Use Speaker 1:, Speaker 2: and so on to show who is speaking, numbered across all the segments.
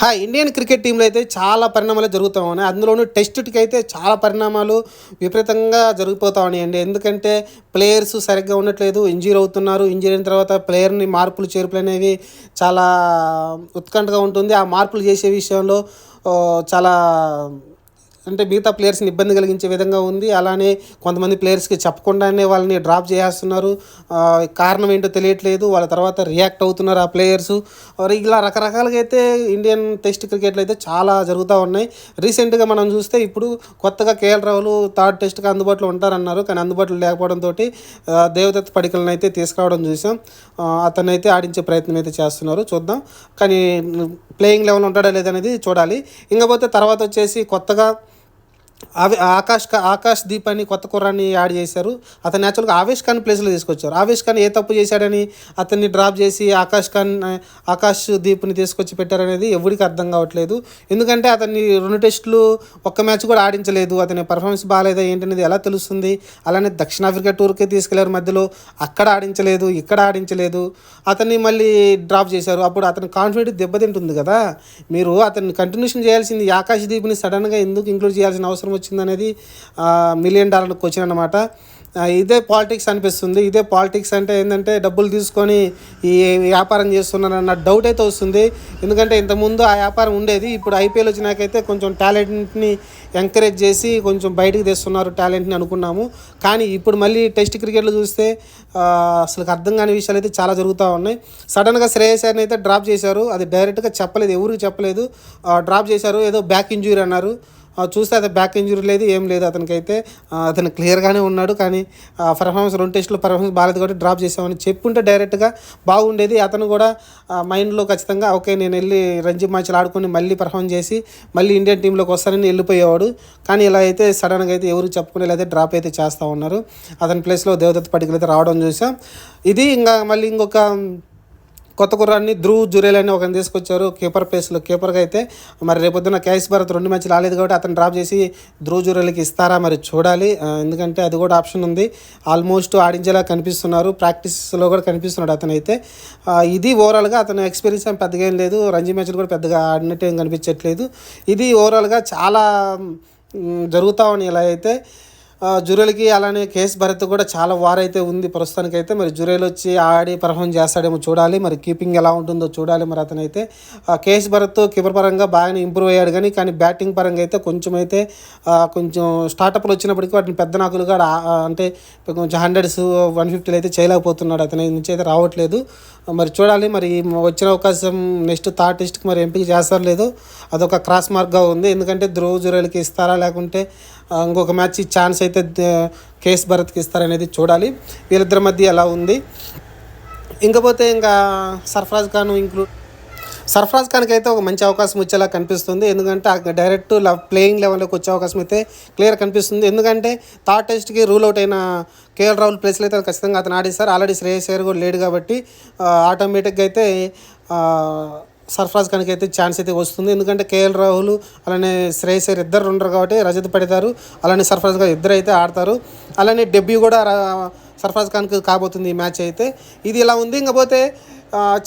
Speaker 1: Hi Indian cricket టీంలో అయితే చాలా పరిణామాలు జరుగుతూ ఉన్నాయి. అందులోనూ టెస్ట్కి అయితే చాలా పరిణామాలు విపరీతంగా జరిగిపోతా ఉన్నాయండి. ఎందుకంటే ప్లేయర్స్ సరిగ్గా ఉండట్లేదు ఇంజూరీ అవుతున్నారు. ఇంజూరీ అయిన తర్వాత ప్లేయర్ని మార్పులు చేర్పులు అనేవి చాలా ఉత్కంఠగా ఉంటుంది. ఆ మార్పులు చేసే విషయంలో చాలా అంటే మిగతా ప్లేయర్స్ని ఇబ్బంది కలిగించే విధంగా ఉంది. అలానే కొంతమంది ప్లేయర్స్కి చెప్పకుండానే వాళ్ళని డ్రాప్ చేసేస్తున్నారు. కారణం ఏంటో తెలియట్లేదు. వాళ్ళ తర్వాత రియాక్ట్ అవుతున్నారు ఆ ప్లేయర్స్. ఇలా రకరకాలుగా అయితే ఇండియన్ టెస్ట్ క్రికెట్లో అయితే చాలా జరుగుతూ ఉన్నాయి. రీసెంట్గా మనం చూస్తే ఇప్పుడు కొత్తగా కేఎల్ రావులు థర్డ్ టెస్ట్కి అందుబాటులో ఉంటారన్నారు. కానీ అందుబాటులో లేకపోవడంతో దేవదత్ పడికలను అయితే తీసుకురావడం చూసాం. అతనైతే అయితే ఆడించే ప్రయత్నం అయితే చేస్తున్నారు. చూద్దాం. కానీ ప్లేయింగ్ లెవెల్ ఉంటాడా లేదనేది చూడాలి. ఇంకపోతే తర్వాత వచ్చేసి కొత్తగా ఆవే ఆకాష్ ఆకాష్ దీప్ అని కొత్త కుర్రాన్ని యాడ్ చేశారు. అతను యాక్చువల్గా ఆవేష్ ఖాన్ ప్లేస్లో తీసుకొచ్చారు. ఆవేష్ ఖాన్ ఏ తప్పు చేశాడని అతన్ని డ్రాప్ చేసి ఆకాష్ ఖాన్ ఆకాష్ దీప్ని తీసుకొచ్చి పెట్టారనేది ఎవరికి అర్థం కావట్లేదు. ఎందుకంటే అతన్ని రెండు టెస్టులు ఒక్క మ్యాచ్ కూడా ఆడించలేదు. అతని పర్ఫార్మెన్స్ బాగాలేదా ఏంటనేది ఎలా తెలుస్తుంది? అలానే దక్షిణాఫ్రికా టూర్కి తీసుకెళ్ళారు మధ్యలో. అక్కడ ఆడించలేదు ఇక్కడ ఆడించలేదు. అతన్ని మళ్ళీ డ్రాప్ చేశారు. అప్పుడు అతని కాన్ఫిడెంట్ దెబ్బతింటుంది కదా. మీరు అతన్ని కంటిన్యూషన్ చేయాల్సింది ఈ ఆకాశ్ దీప్ని సడన్గా ఎందుకు ఇంక్లూడ్ చేయాల్సిన అవసరం వచ్చిందనేది మిలియన్ డాలర్ క్వశ్చన్ అనమాట ఇదే పాలిటిక్స్ అనిపిస్తుంది. ఇదే పాలిటిక్స్ అంటే ఏంటంటే డబ్బులు తీసుకొని ఈ వ్యాపారం చేస్తున్నారన్న డౌట్ అయితే వస్తుంది. ఎందుకంటే ఇంతకుముందు ఆ వ్యాపారం ఉండేది. ఇప్పుడు ఐపీఎల్ వచ్చినాకైతే కొంచెం టాలెంట్ని ఎంకరేజ్ చేసి కొంచెం బయటకు తెస్తున్నారు టాలెంట్ని అనుకున్నాము. కానీ ఇప్పుడు మళ్ళీ టెస్ట్ క్రికెట్లో చూస్తే అసలు అర్థం కాని విషయాలు అయితే చాలా జరుగుతూ ఉన్నాయి. సడన్గా శ్రేయస్ అని అయితే డ్రాప్ చేశారు. అది డైరెక్ట్గా చెప్పలేదు. ఎవరికి చెప్పలేదు. డ్రాప్ చేశారు. ఏదో బ్యాక్ ఇంజురీ అన్నారు. చూస్తే అది బ్యాక్ ఇంజురీ లేదు ఏం లేదు. అతనికి అయితే అతను క్లియర్గానే ఉన్నాడు. కానీ పర్ఫార్మెన్స్ రెండు టెస్టులు పర్ఫార్మెన్స్ బాగాలేదు కాబట్టి డ్రాప్ చేసామని చెప్పుంటే డైరెక్ట్గా బాగుండేది. అతను కూడా మైండ్లో ఖచ్చితంగా ఓకే నేను వెళ్ళి రంజీ మ్యాచ్లు ఆడుకొని మళ్ళీ పర్ఫామ్ చేసి మళ్ళీ ఇండియన్ టీంలోకి వస్తానని వెళ్ళిపోయేవాడు. కానీ ఇలా అయితే సడన్గా అయితే ఎవరు చెప్పుకునే అయితే డ్రాప్ అయితే చేస్తూ ఉన్నారు. అతని ప్లేస్లో దేవదత్ పడికలు అయితే రావడం చూసాం. ఇది ఇంకా మళ్ళీ ఇంకొక కొత్త కుర్రాన్ని ధ్రువ్ జురేల్ అని ఒకరిని తీసుకొచ్చారు. కీపర్ ప్లేస్లో కీపర్గా అయితే మరి రేపొద్దున క్యాష్ భారత్ రెండు మ్యాచ్లు ఆలేదు కాబట్టి అతను డ్రాప్ చేసి ధ్రువ్ జురేల్కి ఇస్తారా మరి చూడాలి. ఎందుకంటే అది కూడా ఆప్షన్ ఉంది. ఆల్మోస్ట్ ఆడించేలా కనిపిస్తున్నారు. ప్రాక్టీస్లో కూడా కనిపిస్తున్నాడు అతను అయితే. ఇది ఓవరాల్గా అతను ఎక్స్పీరియన్స్ ఏం పెద్దగా ఏం లేదు. రంజీ మ్యాచ్లు కూడా పెద్దగా ఆడినట్టు ఏం కనిపించట్లేదు. ఇది ఓవరాల్గా చాలా మ్, ఉన్నాయి ఇలా అయితే. జురేలకి అలానే కేఎస్ భరత్ కూడా చాలా వార్ అయితే ఉంది. ప్రస్తుతానికైతే మరి జురేలు వచ్చి ఆడి పర్ఫామ్ చేస్తాడేమో చూడాలి. మరి కీపింగ్ ఎలా ఉంటుందో చూడాలి మరి అతనైతే. కేఎస్ భరత్ కీపర్ పరంగా బాగానే ఇంప్రూవ్ అయ్యాడు కానీ కానీ బ్యాటింగ్ పరంగా అయితే కొంచెం అయితే కొంచెం స్టార్టప్లు వచ్చినప్పటికీ వాటిని పెద్ద నాకులుగా కూడా అంటే కొంచెం హండ్రెడ్స్ వన్ ఫిఫ్టీలు అయితే చేయలేకపోతున్నాడు. అతని నుంచి అయితే రావట్లేదు. మరి చూడాలి మరి వచ్చిన అవకాశం నెక్స్ట్ థర్డ్ టెస్ట్కి మరి ఎంపిక చేస్తారో లేదు అదొక క్రాస్ మార్క్గా ఉంది. ఎందుకంటే ధ్రువ జురేల్కి ఇస్తారా లేకుంటే ఇంకొక మ్యాచ్ ఛాన్స్ అయితే కేస్ కేఎస్ భరత్కి ఇస్తారనేది చూడాలి. వీళ్ళిద్దరి మధ్య ఎలా ఉంది? ఇంకపోతే ఇంకా సర్ఫరాజ్ ఖాన్ ఇంక్లూడ్ సర్ఫరాజ్ ఖాన్కి అయితే ఒక మంచి అవకాశం వచ్చేలా కనిపిస్తుంది. ఎందుకంటే డైరెక్ట్ ప్లేయింగ్ లెవెల్లోకి వచ్చే అవకాశం అయితే క్లియర్ కనిపిస్తుంది. ఎందుకంటే థర్డ్ టెస్ట్కి రూల్ అవుట్ అయిన కేఎల్ రాహుల్ ప్లేస్లో అయితే ఖచ్చితంగా అతను ఆడిస్తారు ఆల్రెడీ శ్రేయస్ అయ్యర్ కూడా లేడు కాబట్టి ఆటోమేటిక్గా అయితే సర్ఫరాజ్ ఖాన్కి అయితే ఛాన్స్ అయితే వస్తుంది. ఎందుకంటే కేఎల్ రాహుల్ అలానే శ్రేయస్ అయ్యర్ ఇద్దరు ఉండరు కాబట్టి రజత్ పెడతారు. అలానే సర్ఫరాజ్ ఖాన్ ఇద్దరు అయితే ఆడతారు. అలానే డెబ్యూ కూడా సర్ఫరాజ్ ఖాన్కి కాబోతుంది ఈ మ్యాచ్ అయితే. ఇది ఇలా ఉంది. ఇంకపోతే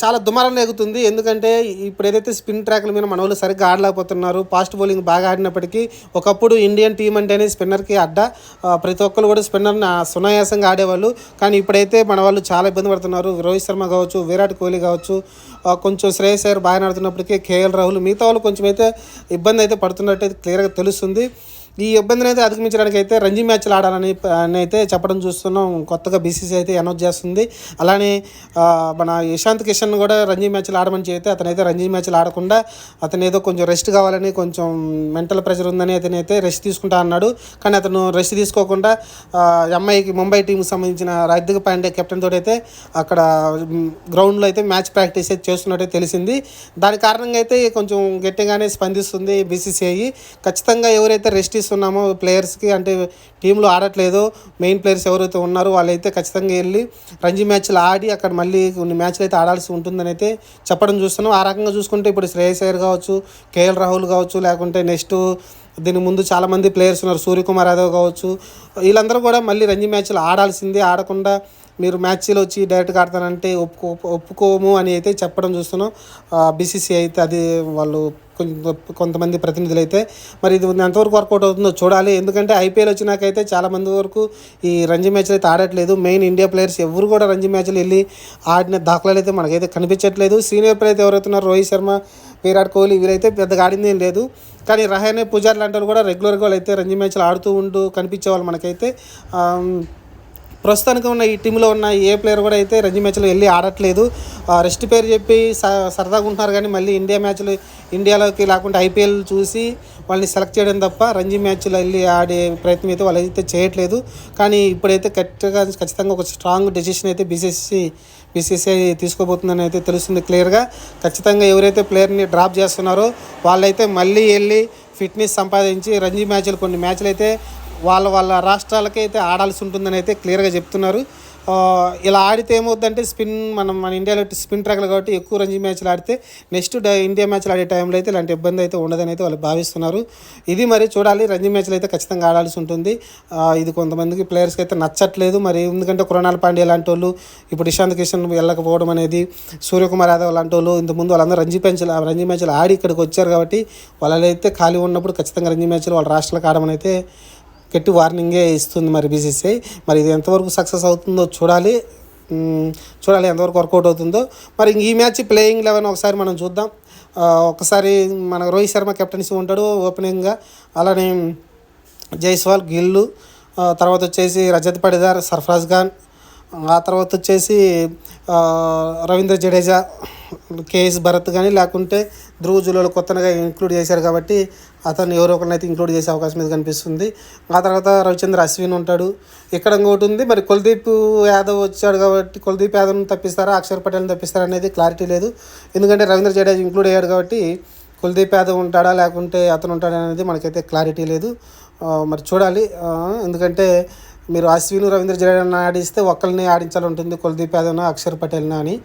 Speaker 1: చాలా దుమారం లేగుతుంది ఎందుకంటే ఇప్పుడు ఏదైతే స్పిన్ ట్రాక్ల మీద మన వాళ్ళు సరిగ్గా ఆడలేకపోతున్నారు ఫాస్ట్ బౌలింగ్ బాగా ఆడినప్పటికీ ఒకప్పుడు ఇండియన్ టీం అంటేనే స్పిన్నర్కి అడ్డ ప్రతి ఒక్కరు కూడా స్పిన్నర్ని సునాయాసంగా ఆడేవాళ్ళు. కానీ ఇప్పుడైతే మన వాళ్ళు చాలా ఇబ్బంది పడుతున్నారు. రోహిత్ శర్మ కావచ్చు విరాట్ కోహ్లీ కావచ్చు కొంచెం శ్రేయస్ అయ్యర్ బాగా ఆడుతున్నప్పటికీ కేఎల్ రాహుల్ మిగతా వాళ్ళు కొంచెం అయితే ఇబ్బంది అయితే పడుతున్నట్టు అయితే క్లియర్గా తెలుస్తుంది. ఈ ఇబ్బందిని అయితే అధిగమించడానికి అయితే రంజీ మ్యాచ్లు ఆడాలని అని అయితే చెప్పడం చూస్తున్నాం. కొత్తగా బీసీసీ అయితే అనౌన్స్ చేస్తుంది. అలానే మన యశాంత్ కిషన్ కూడా రంజీ మ్యాచ్లు ఆడమని చెప్తే అతనైతే రంజీ మ్యాచ్లు ఆడకుండా అతను ఏదో కొంచెం రెస్ట్ కావాలని కొంచెం మెంటల్ ప్రెషర్ ఉందని అతనైతే రెస్ట్ తీసుకుంటా అన్నాడు. కానీ అతను రెస్ట్ తీసుకోకుండా ఎంఐకి ముంబై టీంకి సంబంధించిన హార్దిక్ పాండే కెప్టెన్ తోటి అయితే అక్కడ గ్రౌండ్లో అయితే మ్యాచ్ ప్రాక్టీస్ అయితే చేస్తున్నట్టే తెలిసింది. దాని కారణంగా అయితే కొంచెం గట్టిగానే స్పందిస్తుంది బీసీసీఐ ఖచ్చితంగా ఎవరైతే రెస్ట్ ఇస్తున్నామో ప్లేయర్స్కి అంటే టీంలో ఆడట్లేదు. మెయిన్ ప్లేయర్స్ ఎవరైతే ఉన్నారో వాళ్ళైతే ఖచ్చితంగా వెళ్ళి రంజీ మ్యాచ్లు ఆడి అక్కడ మళ్ళీ కొన్ని మ్యాచ్లు అయితే ఆడాల్సి ఉంటుందని అయితే చెప్పడం చూస్తున్నాం. ఆ రకంగా చూసుకుంటే ఇప్పుడు శ్రేయస్ అయ్యర్ కావచ్చు కేఎల్ రాహుల్ కావచ్చు లేకుంటే నెక్స్ట్ దీని ముందు చాలామంది ప్లేయర్స్ ఉన్నారు. సూర్యకుమార్ యాదవ్ కావచ్చు. వీళ్ళందరూ కూడా మళ్ళీ రంజీ మ్యాచ్లు ఆడాల్సిందే. ఆడకుండా మీరు మ్యాచ్లో వచ్చి డైరెక్ట్గా ఆడతానంటే ఒప్పుకో ఒప్పుకోము అని అయితే చెప్పడం చూస్తున్నాం. బీసీసీ అయితే అది వాళ్ళు కొంతమంది ప్రతినిధులు అయితే మరి ఇది ఎంతవరకు వర్కౌట్ అవుతుందో చూడాలి. ఎందుకంటే ఐపీఎల్ వచ్చినాకైతే చాలా మంది వరకు ఈ రంజీ మ్యాచ్లు అయితే ఆడట్లేదు. మెయిన్ ఇండియా ప్లేయర్స్ ఎవరు కూడా రంజీ మ్యాచ్లు వెళ్ళి ఆడిన దాఖలాలు అయితే మనకైతే కనిపించట్లేదు. సీనియర్ ప్లేయర్ అయితే ఎవరైతున్నారో రోహిత్ శర్మ విరాట్ కోహ్లీ వీరైతే పెద్దగా ఆడింది ఏం లేదు. కానీ రహానే పూజార్ లాంటి వాళ్ళు కూడా రెగ్యులర్గా వాళ్ళు అయితే రంజీ మ్యాచ్లు ఆడుతూ ఉంటూ కనిపించేవాళ్ళు మనకైతే ప్రస్తుతానికి ఉన్న ఈ టీంలో ఉన్న ఏ ప్లేయర్ కూడా అయితే రంజీ మ్యాచ్లో వెళ్ళి ఆడట్లేదు. రెస్ట్ పేరు చెప్పి స- సరదాగా ఉంటున్నారు కానీ మళ్ళీ ఇండియా మ్యాచ్లు ఇండియాలోకి లేకుంటే ఐపీఎల్ చూసి వాళ్ళని సెలెక్ట్ చేయడం తప్ప రంజీ మ్యాచ్లో వెళ్ళి ఆడే ప్రయత్నం అయితే వాళ్ళు అయితే చేయట్లేదు. కానీ ఇప్పుడైతే కరెక్ట్గా ఖచ్చితంగా ఒక స్ట్రాంగ్ డెసిషన్ అయితే బీసీసీ బీసీసీఐ తీసుకోబోతుందని అయితే తెలుస్తుంది క్లియర్గా ఖచ్చితంగా ఎవరైతే ప్లేయర్ని డ్రాప్ చేస్తున్నారో వాళ్ళైతే మళ్ళీ వెళ్ళి ఫిట్నెస్ సంపాదించి రంజీ మ్యాచ్లు కొన్ని మ్యాచ్లు అయితే వాళ్ళ వాళ్ళ రాష్ట్రాలకి అయితే ఆడాల్సి ఉంటుందని అయితే క్లియర్గా చెప్తున్నారు. ఇలా ఆడితే ఏమవుద్దంటే స్పిన్ మనం మన ఇండియాలో స్పిన్ ట్రాక్లు కాబట్టి ఎక్కువ రంజీ మ్యాచ్లు ఆడితే నెక్స్ట్ ఇండియా మ్యాచ్లు ఆడే టైంలో అయితే ఇలాంటి ఇబ్బంది అయితే ఉండదని అయితే వాళ్ళు భావిస్తున్నారు. ఇది మరి చూడాలి రంజీ మ్యాచ్లు అయితే ఖచ్చితంగా ఆడాల్సి ఉంటుంది. ఇది కొంతమందికి ప్లేయర్స్కి అయితే నచ్చట్లేదు. మరి ఎందుకంటే కృణాల్ పాండే లాంటి వాళ్ళు ఇప్పుడు ఇషాంత్ కిషన్ వెళ్ళకపోవడం అనేది సూర్యకుమార్ యాదవ్ లాంటి వాళ్ళు ఇంతకుముందు వాళ్ళందరూ రంజీ మ్యాచ్లు రంజీ మ్యాచ్లు ఆడి ఇక్కడికి వచ్చారు కాబట్టి వాళ్ళైతే ఖాళీ ఉన్నప్పుడు ఖచ్చితంగా రంజీ మ్యాచ్లు వాళ్ళ రాష్ట్రాలకు ఆడమని అయితే గట్టి వార్నింగే ఇస్తుంది మరి బీసీసీఐ మరి ఇది ఎంతవరకు సక్సెస్ అవుతుందో చూడాలి. చూడాలి ఎంతవరకు వర్కౌట్ అవుతుందో. మరి ఈ మ్యాచ్ ప్లేయింగ్ లెవెన్ ఒకసారి మనం చూద్దాం. ఒకసారి మన రోహిత్ శర్మ కెప్టెన్సీ ఉంటాడు ఓపెనింగ్గా అలానే జైస్వాల్ గిల్లు తర్వాత వచ్చేసి రజత్ పడిదార్ సర్ఫరాజ్ ఖాన్ ఆ తర్వాత వచ్చేసి రవీంద్ర జడేజా కేఎస్ భరత్ కానీ లేకుంటే ధ్రువ జులలో కొత్తగా ఇంక్లూడ్ చేశారు కాబట్టి అతను ఎవరో ఒకరిని ఇంక్లూడ్ చేసే అవకాశం మీద కనిపిస్తుంది. ఆ తర్వాత రవిచంద్ర అశ్విన్ ఉంటాడు. ఇక్కడ ఇంకోటి ఉంది. మరి కుల్దీప్ యాదవ్ వచ్చాడు కాబట్టి కుల్దీప్ యాదవ్ని తప్పిస్తారా అక్షర్ పటేల్ని తప్పిస్తారా అనేది క్లారిటీ లేదు. ఎందుకంటే రవీంద్ర జడేజా ఇంక్లూడ్ అయ్యాడు కాబట్టి కుల్దీప్ యాదవ్ ఉంటాడా లేకుంటే అతను ఉంటాడా అనేది మనకైతే క్లారిటీ లేదు. మరి చూడాలి. ఎందుకంటే మీరు అశ్విన్ రవీంద్ర జడేజాని ఆడిస్తే ఒక్కరిని ఆడించాలి ఉంటుంది కుల్దీప్ యాదవ్నా అక్షర్ పటేల్నా అని.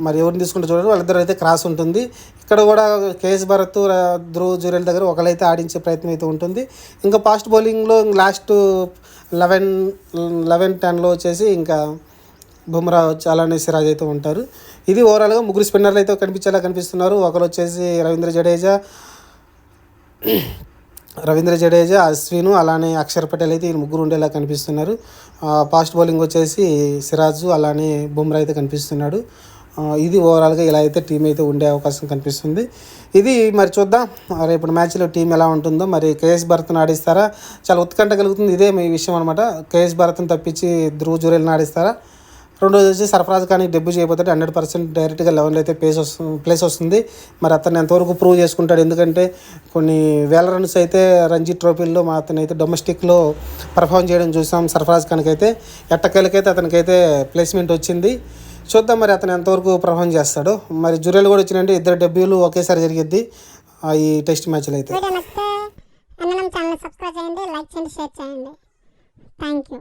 Speaker 1: మరి ఎవరిని తీసుకుంటే చూడండి వాళ్ళిద్దరు అయితే క్రాస్ ఉంటుంది. ఇక్కడ కూడా కేఎస్ భరత్ ర- ధ్రువ్ జురేల్ దగ్గర ఒకరైతే ఆడించే ప్రయత్నం అయితే ఉంటుంది. ఇంకా ఫాస్ట్ బౌలింగ్లో లాస్ట్ లెవెన్ లెవెన్ టెన్లో వచ్చేసి ఇంకా బుమ్రా అలానే సిరాజ్ అయితే ఉంటారు. ఇది ఓవరాల్గా ముగ్గురు స్పిన్నర్లు అయితే కనిపించేలా కనిపిస్తున్నారు. ఒకరు వచ్చేసి రవీంద్ర జడేజా రవీంద్ర జడేజా అశ్విను అలానే అక్షర్ పటేల్ అయితే ఈ ముగ్గురు ఉండేలా కనిపిస్తున్నారు. ఫాస్ట్ బౌలింగ్ వచ్చేసి సిరాజు అలానే బుమ్రా అయితే కనిపిస్తున్నాడు. ఇది ఓవరాల్గా ఇలా అయితే టీం అయితే ఉండే అవకాశం కనిపిస్తుంది. ఇది మరి చూద్దాం. రేపు మ్యాచ్లో టీం ఎలా ఉంటుందో. మరి కేఎస్ భరత్ను ఆడిస్తారా? చాలా ఉత్కంఠ కలుగుతుంది. ఇదే మీ విషయం అనమాట కేఎస్ భరత్ని తప్పించి ధ్రువ జురేల్ని ఆడిస్తారా? రెండోది వచ్చి సర్ఫరాజ్ కానీ డెబ్యూ చేయబోతే హండ్రెడ్ పర్సెంట్ డైరెక్ట్గా లెవెన్లో అయితే ప్లేస్ వస్తుంది ప్లేస్ వస్తుంది. మరి అతను ఎంతవరకు ప్రూవ్ చేసుకుంటాడు? ఎందుకంటే కొన్ని వేల రన్స్ అయితే రంజీ ట్రోఫీల్లో మా అతను అయితే డొమెస్టిక్లో పర్ఫామ్ చేయడం చూసాం సర్ఫరాజ్ ఖాన్కి అయితే ఎట్టకేలకైతే అతనికైతే ప్లేస్మెంట్ వచ్చింది. చూద్దాం మరి అతను ఎంతవరకు పర్ఫామ్ చేస్తాడో. మరి జురేలు కూడా వచ్చినంటే ఇద్దరు డెబ్యూలు ఒకేసారి జరిగిద్ది ఈ టెస్ట్ మ్యాచ్లో అయితే.
Speaker 2: ఛానల్ సబ్స్క్రైబ్ చేయండి లైక్ చేయండి షేర్ చేయండి. Thank you